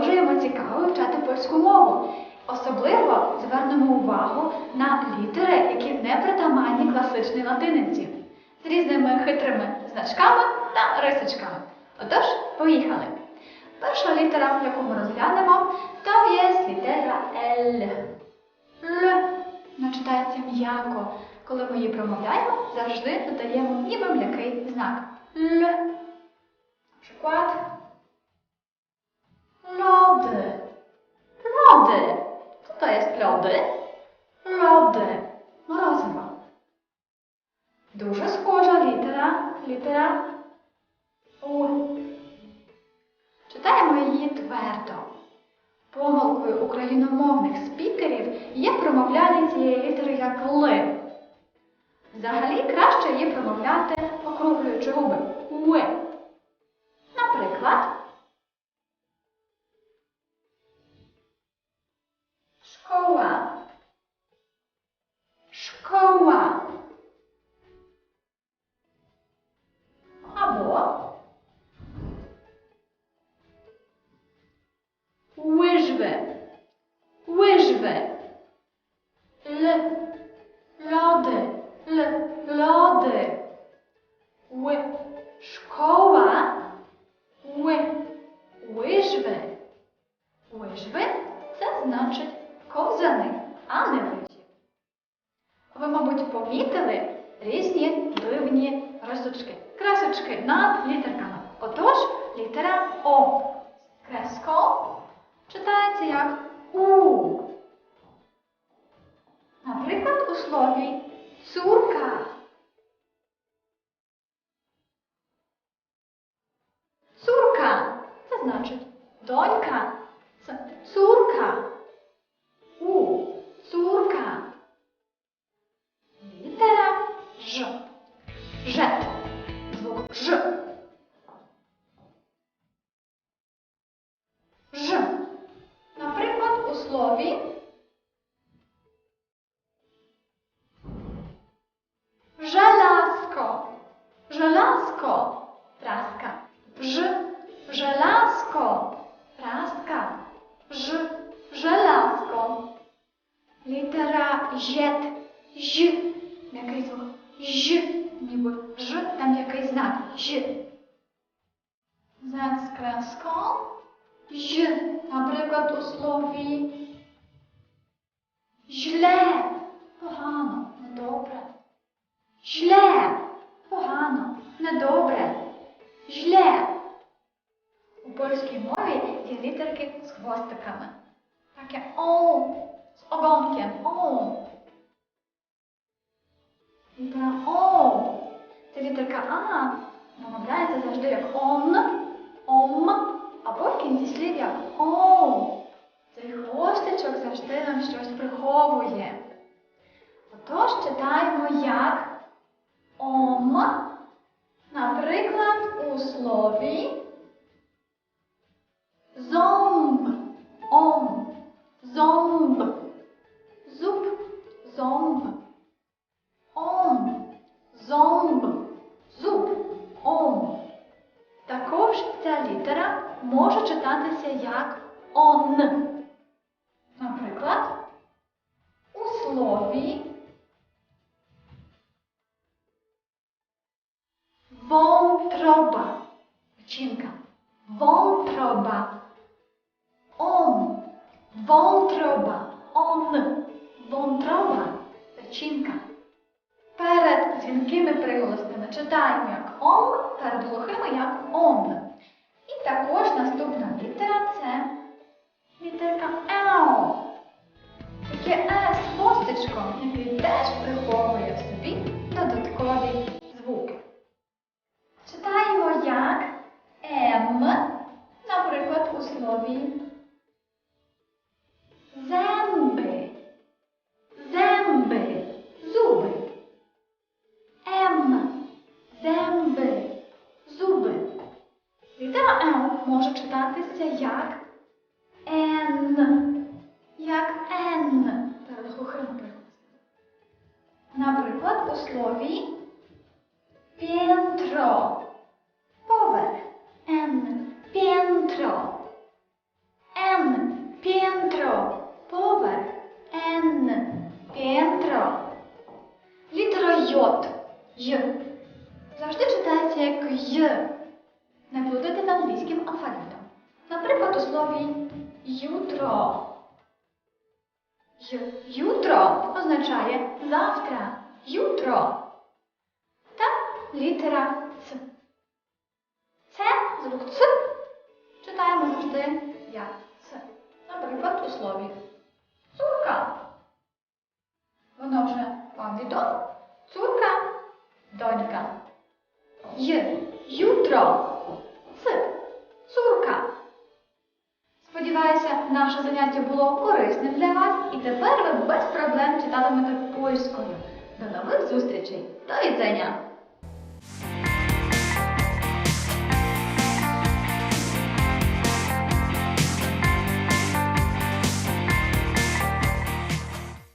продовжуємо цікаво вивчати польську мову. Особливо звернемо увагу на літери, які не притаманні класичній латиниці, з різними хитрими значками та рисочками. Отож, поїхали. Перша літера, яку ми розглянемо, то є літера Л. Л. Вона читається м'яко. Коли ми її промовляємо, завжди додаємо ніби м'який знак. Л. Przykład. Lody. Lody. Co to jest lody? Lody. Дуже схожа літера. Літера У. Читаємо її твердо. Помилкою україномовних спікерів є промовляння цієї літери як Л. Взагалі краще її промовляти, округлюючи губи. Уи. L. Lody. L. Lody. Ły. Szkoła. Ły. Łyżwy. Łyżwy це значить ковзани, а не лижі. Ви, мабуть, помітили різні дивні рисочки, красочки над літерками. Отож, літера О. Ż. Rzep. Zwłok Ż. Ż. Na przykład u słowi żelazko. Żelazko. Traska. Ż. Żelazko. Traska. Ż. Żelazko. Litera Z. Ź. Jaki zwłok? Ж. Ніби Ж, там який знак. Ж. Z z kreską. Ź, наприклад, у слові źle, погано, недобре. Źle, погано, недобре. Źle. У польській мові є літерки з хвостиками. Таке о, з оgonkiem, о. літерка А вимовляється завжди як он, ом, або в кінці слів як о. Цей хвостичок завжди нам щось приховує. Отож читаємо як ом, наприклад, у слові зомб, Також ця літера може читатися як он. Наприклад, у слові вątroba. Печінка. Вątroba. Он. Вątroba. Он. Вątroba. Печінка. Перед дзвінкими приголосними читаємо як ом, перед глухими як он. І також наступна літера це літерка Ео. Таке Е з хвостичком, який теж приховує в собі додаткові звуки. Читаємо як М, наприклад, у слові може читатися як Н. Як Н. Перед глухим Наприклад, у слові п'єнтро. Поверх. Н. П'єнтро. Н. П'єнтро. Повер. Н. П'єнтро. Літера Й. Й. Завжди читається як Й не плутати з англійським алфавітом. Наприклад, у слові «ютро». Ютро означає завтра. Ютро. Та літера Ц. Це звук Ц. Читаємо завжди як Ц. Наприклад, у слові цурка. Воно вже вам. Цурка донька. Й. Ютро. Наше заняття було корисним для вас, і тепер ви без проблем читатимете польською. До нових зустрічей. До відзення!